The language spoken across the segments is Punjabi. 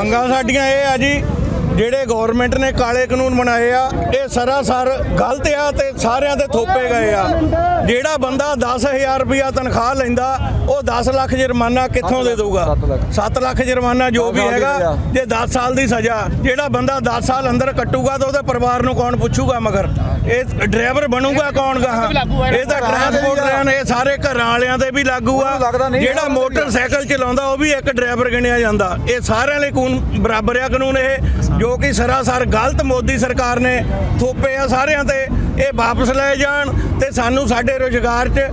ਮੰਗਾਂ ਸਾਡੀਆਂ ਇਹ ਆ ਜੀ ਜਿਹੜੇ ਗਵਰਨਮੈਂਟ ਨੇ ਕਾਲੇ ਕਾਨੂੰਨ ਬਣਾਏ ਆ ਇਹ ਸਰਾਸਰ ਗਲਤ ਆ ਤੇ ਸਾਰਿਆਂ ਤੇ ਥੋਪੇ ਗਏ ਆ। ਜਿਹੜਾ ਬੰਦਾ 10000 ਰੁਪਇਆ ਤਨਖਾਹ ਲੈਂਦਾ ਉਹ 10 ਲੱਖ ਜੁਰਮਾਨਾ ਕਿੱਥੋਂ ਦੇ ਦਊਗਾ? 7 ਲੱਖ। ਜੁਰਮਾਨਾ ਜੋ ਵੀ ਹੈਗਾ ਜੇ 10 ਸਾਲ ਦੀ ਸਜ਼ਾ। ਜਿਹੜਾ ਬੰਦਾ 10 ਸਾਲ ਅੰਦਰ ਕੱਟੂਗਾ ਤਾਂ ਉਹਦੇ ਪਰਿਵਾਰ ਨੂੰ ਕੌਣ ਪੁੱਛੂਗਾ ਮਗਰ? ਇਹ ਡਰਾਈਵਰ ਬਣੂਗਾ ਕੌਣ ਗਾਹਾਂ ਇਹ ਤਾਂ ਟਰਾਂਸਪੋਰਟਰਾਂ ਨੇ ਸਾਰੇ ਘਰਾਂ ਵਾਲਿਆਂ ਤੇ ਵੀ ਲਾਗੂ ਆ। ਜਿਹੜਾ ਮੋਟਰਸਾਈਕਲ ਚਲਾਉਂਦਾ ਉਹ ਵੀ ਇੱਕ ਡਰਾਈਵਰ ਗਿਣਿਆ ਜਾਂਦਾ। ਇਹ ਸਾਰਿਆਂ ਲਈ ਕਾਨੂੰਨ ਬਰਾਬਰ ਆ ਕਾਨੂੰਨ ਇਹ ਜੋ ਕਿ ਸਰਾਸਰ ਗਲਤ ਮੋਦੀ ਸਰਕਾਰ ਨੇ ਥੋਪੇ ਆ ਸਾਰਿਆਂ ਤੇ। ਇਹ ਵਾਪਸ ਲਏ ਜਾਣ ਤੇ ਸਾਨੂੰ ਸਾਡੇ ਰੋਜ਼ਗਾਰ 'ਚ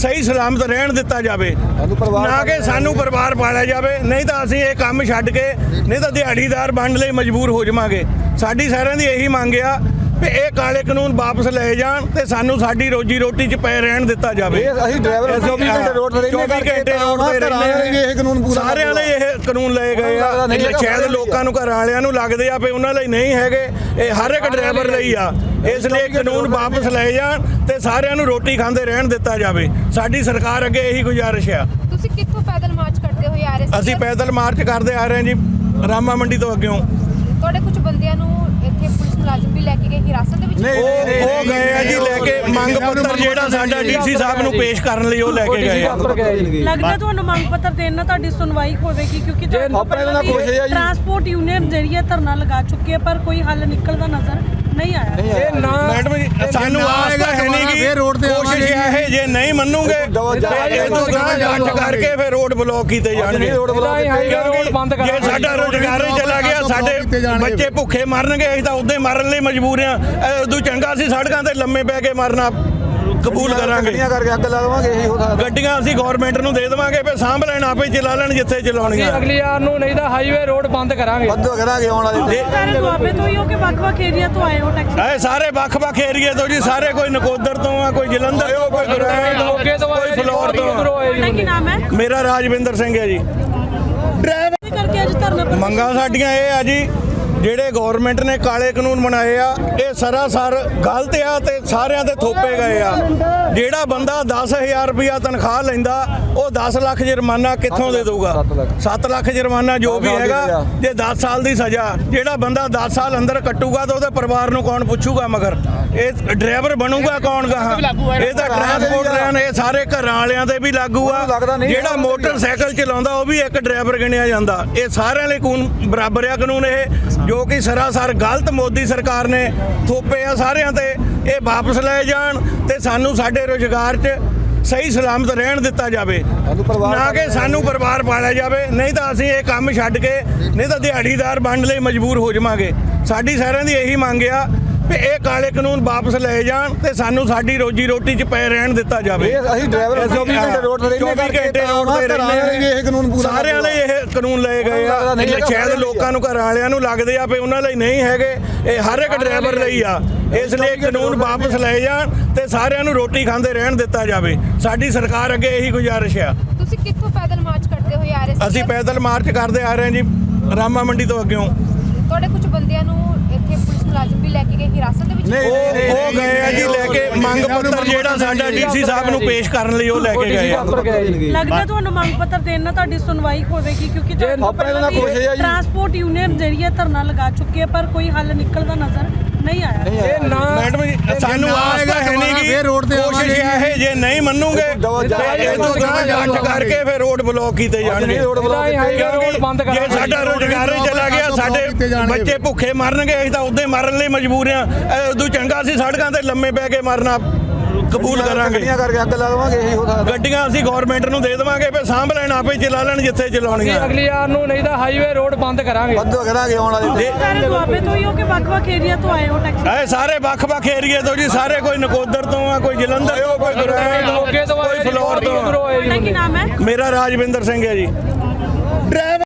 ਸਹੀ ਸਲਾਮਤ ਰਹਿਣ ਦਿੱਤਾ ਜਾਵੇ। ਨਾ ਕਿ ਸਾਨੂੰ ਪਰਿਵਾਰ ਪਾਲਿਆ ਜਾਵੇ। ਨਹੀਂ ਤਾਂ ਅਸੀਂ ਇਹ ਕੰਮ ਛੱਡ ਕੇ ਨਹੀਂ ਤਾਂ ਦਿਹਾੜੀਦਾਰ ਬਣਨ ਲਈ ਮਜਬੂਰ ਹੋ ਜਾਵਾਂਗੇ। ਸਾਡੀ ਸਾਰਿਆਂ ਦੀ ਇਹੀ ਮੰਗ ਆ ਵੀ ਇਹ ਕਾਲੇ ਕਾਨੂੰਨ ਵਾਪਸ ਲਏ ਜਾਣ ਤੇ ਸਾਨੂੰ ਸਾਡੀ ਰੋਜੀ ਰੋਟੀ 'ਚ ਪਏ ਰਹਿਣ ਦਿੱਤਾ ਜਾਵੇ। ਇਹ ਅਸੀਂ ਡਰਾਈਵਰ 24 ਘੰਟੇ ਰੋਡ ਤੇ ਰਹਿੰਦੇ 24 ਘੰਟੇ ਰੋਡ ਤੇ ਵੀ ਇਹ ਕਾਨੂੰਨ ਪੂਰਾ ਸਾਰਿਆਂ ਲਈ ਇਹ ਕਾਨੂੰਨ ਲਏ ਗਏ ਆ। ਨਹੀਂ ਹੈਗਾ, ਸ਼ਾਇਦ ਲੋਕਾਂ ਨੂੰ ਘਰਾਂ ਵਾਲਿਆਂ ਨੂੰ ਲੱਗਦੇ ਆ ਵੀ ਉਹਨਾਂ ਲਈ ਨਹੀਂ ਹੈਗੇ ਇਹ ਹਰ ਇੱਕ ਡਰਾਈਵਰ ਲਈ ਆ। ਇਸ ਲਈ ਇਹ ਕਾਨੂੰਨ ਵਾਪਸ ਲਏ ਜਾਣ ਤੇ ਸਾਰਿਆਂ ਨੂੰ ਰੋਟੀ ਖਾਂਦੇ ਰਹਿਣ ਦਿੱਤਾ ਜਾਵੇ। ਸਾਡੀ ਸਰਕਾਰ ਅੱਗੇ ਇਹੀ ਗੁਜ਼ਾਰਿਸ਼ ਆ। ਤੁਸੀਂ ਕਿੱਥੋਂ ਪੈਦਲ ਮਾਰਚ ਕਰਦੇ ਹੋਏ ਆ ਰਹੇ ਸੀ ਅਸੀਂ ਪੈਦਲ ਮਾਰਚ ਕਰਦੇ ਆ ਰਹੇ ਹਾਂ ਜੀ ਰਾਮਾ ਮੰਡੀ ਤੋਂ ਅੱਗਿਓਂ ਤੁਹਾਡੇ ਕੁਝ ਬੰਦਿਆਂ ਨੂੰ ਇੱਥੇ ਪੁਲਿਸ ਮੁਲਾਜ਼ਮ ਵੀ ਲੈ ਕੇ ਗਏ ਹਿਰਾਸਤ ਦੇ ਵਿੱਚ? ਨਹੀਂ, ਉਹ ਉਹ ਗਏ ਆ ਜੀ ਲੈ ਕੇ ਮੰਗ ਪੱਤਰ ਜਿਹੜਾ ਸਾਡਾ ਡੀਸੀ ਸਾਹਿਬ ਨੂੰ ਪੇਸ਼ ਕਰਨ ਲਈ ਉਹ ਲੈ ਕੇ ਗਏ ਆ। ਲੱਗਦਾ ਤੁਹਾਨੂੰ ਮੰਗ ਪੱਤਰ ਦੇਣ ਨਾਲ ਤੁਹਾਡੀ ਸੁਣਵਾਈ ਹੋਵੇਗੀ ਕਿਉਂਕਿ ਤੁਹਾਨੂੰ ਆਪਣੇ ਨਾਲ ਕੋਸ਼ਿਸ਼ ਹੈ ਜੀ। ਟਰਾਂਸਪੋਰਟ ਯੂਨੀਅਨ ਜਿਹੜੀ ਹੈ ਧਰਨਾ ਲਗਾ ਚੁੱਕੀ ਹੈ ਪਰ ਕੋਈ ਹੱਲ ਨਿਕਲਦਾ ਨਜ਼ਰ ਨਹੀਂ ਆਇਆ। ਮੈਡਮ ਜੀ ਸਾਨੂੰ ਆਸ ਤਾਂ ਹੈ ਨਹੀਂ ਕਿ ਫੇਰ ਰੋਡ ਤੇ ਕੋਸ਼ਿਸ਼ ਆਵਾਂਗੇ। ਇਹ ਜੇ ਨਹੀਂ ਮੰਨੂਗੇ ਦਵਾ ਜਾ- ਤੇ ਇਹ ਤੋਂ ਗਾਂ ਜਾਂਚ ਕਰਕੇ ਫਿਰ ਰੋਡ ਬਲੌਕ ਕੀਤੇ ਜਾਣਗੇ। ਰੋਡ ਬਲੌਕ ਕਿਉਂਕਿ ਜੇ ਸਾਡਾ ਰੋਜ਼ਗਾਰ ਹੀ ਚਲਾ ਗਿਆ ਸਾਡੇ ਬੱਚੇ ਭੁੱਖੇ ਮਰਨਗੇ ਅਸੀਂ ਤਾਂ ਉਦੋਂ ਹੀ ਮਰਨ ਲਈ ਮਜਬੂਰ ਆ ਉਦੋਂ ਚੰਗਾ ਸੀ ਸੜਕਾਂ ਤੇ ਲੰਮੇ ਪੈ ਕੇ ਮਰਨਾ। ਕਬੂਲ ਕਰਾਂਗੇ। ਗੱਡੀਆਂ ਕਰਕੇ ਅੱਗ ਲਾ ਦੇਵਾਂਗੇ ਇਹੀ ਹੋ ਸਕਦਾ। ਗੱਡੀਆਂ ਅਸੀਂ ਗਵਰਨਮੈਂਟ ਨੂੰ ਦੇ ਦੇਵਾਂਗੇ ਫਿਰ ਸਾਂਭ ਲੈਣ ਆਪੇ ਹੀ ਚਲਾ ਲੈਣ ਜਿੱਥੇ ਚਲਾਉਣੀਆਂ। ਅਗਲੀ ਵਾਰ ਨੂੰ ਨਹੀਂ ਤਾਂ ਹਾਈਵੇ ਰੋਡ ਬੰਦ ਕਰਾਂਗੇ। ਬੰਦ ਕਰਾਂਗੇ ਆਉਣ ਵਾਲੇ। ਸਾਰੇ ਦੁਆਬੇ ਤੋਂ ਹੀ ਹੋ ਕਿ ਵੱਖ-ਵੱਖ ਏਰੀਆ ਤੋਂ ਆਏ ਹੋ ਟੈਕਸੀ ਇਹ ਸਾਰੇ ਵੱਖ-ਵੱਖ ਏਰੀਏ ਤੋਂ ਜੀ ਸਾਰੇ ਕੋਈ ਨਕੋਦਰ ਤੋਂ ਆ ਕੋਈ ਜਲੰਧਰ ਤੋਂ ਕੋਈ ਗੁਰਦਾਸਪੁਰ ਤੋਂ ਕੋਈ ਫਲੋਰ ਤੋਂ ਤੁਹਾਡਾ ਕੀ ਨਾਮ ਹੈ? ਮੇਰਾ ਰਾਜਵਿੰਦਰ ਸਿੰਘ ਹੈ ਜੀ। ਕੀ ਕਰਕੇ ਅੱਜ ਧਰਨਾ ਮੰਗਾਂ ਸਾਡੀਆਂ ਇਹ ਆ ਜੀ ਜਿਹੜੇ ਗਵਰਨਮੈਂਟ ਨੇ ਕਾਲੇ ਕਾਨੂੰਨ ਬਣਾਏ ਆ ਇਹ ਸਰਾਸਰ ਗਲਤ ਆ ਤੇ ਸਾਰਿਆਂ ਤੇ ਥੋਪੇ ਗਏ ਆ। ਜਿਹੜਾ ਬੰਦਾ 10000 ਰੁਪਇਆ ਤਨਖਾਹ ਲੈਂਦਾ ਉਹ 10 ਲੱਖ ਜੁਰਮਾਨਾ ਕਿੱਥੋਂ ਦੇ ਦਊਗਾ? 7 ਲੱਖ। ਜੁਰਮਾਨਾ ਜੋ ਵੀ ਹੈਗਾ ਜੇ 10 ਸਾਲ ਦੀ ਸਜ਼ਾ ਜਿਹੜਾ ਬੰਦਾ 10 ਸਾਲ ਅੰਦਰ ਕੱਟੂਗਾ ਤਾਂ ਉਹਦੇ ਪਰਿਵਾਰ ਨੂੰ ਕੌਣ ਪੁੱਛੂਗਾ ਮਗਰ? ਇਹ ਡਰਾਈਵਰ ਬਣੂਗਾ ਕੌਣ ਗਾਹਾਂ ਇਹ ਤਾਂ ਟਰਾਂਸਪੋਰਟਰਾਂ ਨੇ ਸਾਰੇ ਘਰਾਂ ਵਾਲਿਆਂ ਤੇ ਵੀ ਲਾਗੂ ਆ। ਜਿਹੜਾ ਮੋਟਰਸਾਈਕਲ ਚਲਾਉਂਦਾ ਉਹ ਵੀ ਇੱਕ ਡਰਾਈਵਰ ਗਿਣਿਆ ਜਾਂਦਾ। ਇਹ ਸਾਰਿਆਂ ਲਈ ਕਾਨੂੰਨ ਬਰਾਬਰ ਆ ਕਾਨੂੰਨ ਇਹ। ਜੋ ਕਿ ਸਰਾਸਰ ਗਲਤ ਮੋਦੀ ਸਰਕਾਰ ਨੇ ਥੋਪੇ ਆ ਸਾਰਿਆਂ ਤੇ ਇਹ ਵਾਪਸ ਲਏ ਜਾਣ ਤੇ ਸਾਨੂੰ ਸਾਡੇ ਰੋਜ਼ਗਾਰ 'ਚ ਸਹੀ ਸਲਾਮਤ ਰਹਿਣ ਦਿੱਤਾ ਜਾਵੇ। ਨਾ ਕਿ ਸਾਨੂੰ ਪਰਿਵਾਰ ਪਾਲਿਆ ਜਾਵੇ ਨਹੀਂ ਤਾਂ ਅਸੀਂ ਇਹ ਕੰਮ ਛੱਡ ਕੇ ਨਹੀਂ ਤਾਂ ਦਿਹਾੜੀਦਾਰ ਬਣਨ ਲਈ ਮਜਬੂਰ ਹੋ ਜਾਵਾਂਗੇ। ਸਾਡੀ ਸਾਰਿਆਂ ਦੀ ਇਹੀ ਮੰਗ ਆ ਵੀ ਇਹ ਕਾਲੇ ਕਾਨੂੰਨ ਵਾਪਸ ਲਏ ਜਾਣ ਤੇ ਸਾਨੂੰ ਸਾਡੀ ਰੋਜੀ ਰੋਟੀ 'ਚ ਪਏ ਰਹਿਣ ਦਿੱਤਾ ਜਾਵੇ। ਇਹ ਅਸੀਂ ਡਰਾਈਵਰ 24 ਘੰਟੇ ਰੋਡ ਤੇ ਰਹਿੰਦੇ 24 ਘੰਟੇ ਰੋਡ ਤੇ ਘਰਾਂ ਵਾਲੇ ਇਹ ਕਾਨੂੰਨ ਰਹਿੰਦੇ ਪੂਰਾ ਸਾਰਿਆਂ ਲਈ ਇਹ ਕਾਨੂੰਨ ਲਏ ਗਏ ਆ। ਨਹੀਂ ਹੈਗਾ, ਸ਼ਾਇਦ ਲੋਕਾਂ ਨੂੰ ਘਰਾਂ ਵਾਲਿਆਂ ਨੂੰ ਲੱਗਦੇ ਆ ਵੀ ਉਹਨਾਂ ਲਈ ਨਹੀਂ ਹੈਗੇ ਇਹ ਹਰ ਇੱਕ ਡਰਾਈਵਰ ਲਈ ਆ। ਇਸ ਲਈ ਇਹ ਕਾਨੂੰਨ ਵਾਪਸ ਲਏ ਜਾਣ ਤੇ ਸਾਰਿਆਂ ਨੂੰ ਰੋਟੀ ਖਾਂਦੇ ਰਹਿਣ ਦਿੱਤਾ ਜਾਵੇ। ਸਾਡੀ ਸਰਕਾਰ ਅੱਗੇ ਇਹੀ ਗੁਜ਼ਾਰਿਸ਼ ਆ। ਤੁਸੀਂ ਕਿੱਥੋਂ ਪੈਦਲ ਮਾਰਚ ਕਰਦੇ ਹੋਏ ਆ ਰਹੇ ਸੀ ਅਸੀਂ ਪੈਦਲ ਮਾਰਚ ਕਰਦੇ ਆ ਰਹੇ ਹਾਂ ਜੀ ਰਾਮਾ ਮੰਡੀ ਤੋਂ ਅੱਗਿਓਂ। ਤੁਹਾਡੇ ਕੁਝ ਬੰਦਿਆਂ ਨੂੰ ਇੱਥੇ ਪੁਲਿਸ ਮੁਲਾਜ਼ਮ ਵੀ ਲੈ ਕੇ ਗਏ ਹਿਰਾਸਤ ਦੇ ਵਿੱਚ ਉਹ ਉਹ ਗਏ ਆ ਜੀ ਲੈ ਕੇ ਮੰਗ ਪੱਤਰ ਜਿਹੜਾ ਸਾਡਾ ਡੀਸੀ ਸਾਹਿਬ ਨੂੰ ਪੇਸ਼ ਕਰਨ ਲਈ ਉਹ ਲੈ ਕੇ ਗਏ ਆ। ਲੱਗਦਾ ਤੁਹਾਨੂੰ ਮੰਗ ਪੱਤਰ ਦੇਣ ਨਾਲ ਤੁਹਾਡੀ ਸੁਣਵਾਈ ਹੋਵੇਗੀ ਕਿਉਂਕਿ। ਟਰਾਂਸਪੋਰਟ ਯੂਨੀਅਨ ਜਿਹੜੀ ਹੈ ਧਰਨਾ ਲਗਾ ਚੁੱਕੀ ਹੈ ਪਰ ਕੋਈ ਹੱਲ ਨਿਕਲਦਾ ਨਜ਼ਰ ਨਹੀਂ ਆਇਆ। ਇਹ ਨਾ ਮੈਡਮ ਜੀ ਸਾਨੂੰ ਆਸ ਤਾਂ ਹੈ ਨਹੀਂ ਕਿ ਫੇਰ ਰੋਡ ਤੇ ਕੋਸ਼ਿਸ਼ ਇਹ ਜੇ ਨਹੀਂ ਮੰਨੂਗੇ ਦਵਾ ਜਾ- ਤੇ ਇਹ ਤੋਂ ਗਾਂ ਜਾਂਚ ਕਰਕੇ ਫਿਰ ਰੋਡ ਬਲੌਕ ਕੀਤੇ ਜਾਣਗੇ। ਰੋਡ ਬਲੌਕ ਕਿਉਂਕਿ ਜੇ ਸਾਡਾ ਰੋਜ਼ਗਾਰ ਹੀ ਚਲਾ ਗਿਆ ਸਾਡੇ ਬੱਚੇ ਭੁੱਖੇ ਮਰਨਗੇ ਅਸੀਂ ਤਾਂ ਉਦੋਂ ਮਰਨ ਲਈ ਮਜਬੂਰ ਆ ਉਦੋਂ ਚੰਗਾ ਸੀ ਸੜਕਾਂ ਤੇ ਲੰਮੇ ਪੈ ਕੇ ਮਰਨਾ। ਕਬੂਲ ਕਰਾਂਗੇ। ਗੱਡੀਆਂ ਕਰਕੇ ਅੱਗ ਲਾ ਦੇਵਾਂਗੇ ਇਹੀ ਹੋ ਸਕਦਾ। ਗੱਡੀਆਂ ਅਸੀਂ ਗਵਰਨਮੈਂਟ ਨੂੰ ਦੇ ਦੇਵਾਂਗੇ ਫਿਰ ਸਾਂਭ ਲੈਣ ਆਪੇ ਚਲਾ ਲੈਣ ਜਿੱਥੇ ਚਲਾਉਣੀਆਂ। ਅਗਲੀ ਵਾਰ ਨੂੰ ਨਹੀਂ ਤਾਂ ਹਾਈਵੇ ਰੋਡ ਬੰਦ ਕਰਾਂਗੇ। ਬੰਦ ਕਰਾਂਗੇ ਆਉਣ ਵਾਲੇ। ਸਾਰੇ ਦੁਆਬੇ ਤੋਂ ਹੀ ਹੋ ਕਿ ਵੱਖ-ਵੱਖ ਏਰੀਆ ਤੋਂ ਆਏ ਹੋ ਟੈਕਸੀ ਇਹ ਸਾਰੇ ਵੱਖ-ਵੱਖ ਏਰੀਏ ਤੋਂ ਜੀ ਸਾਰੇ ਕੋਈ ਨਕੋਦਰ ਤੋਂ ਆ ਕੋਈ ਜਲੰਧਰ ਤੋਂ ਕੋਈ ਗੁਰਦਾਸਪੁਰ ਤੋਂ ਕੋਈ ਫਲੋਰ ਤੋਂ। ਕੀ ਨਾਮ ਹੈ? ਮੇਰਾ ਰਾਜਵਿੰਦਰ ਸਿੰਘ ਹੈ ਜੀ।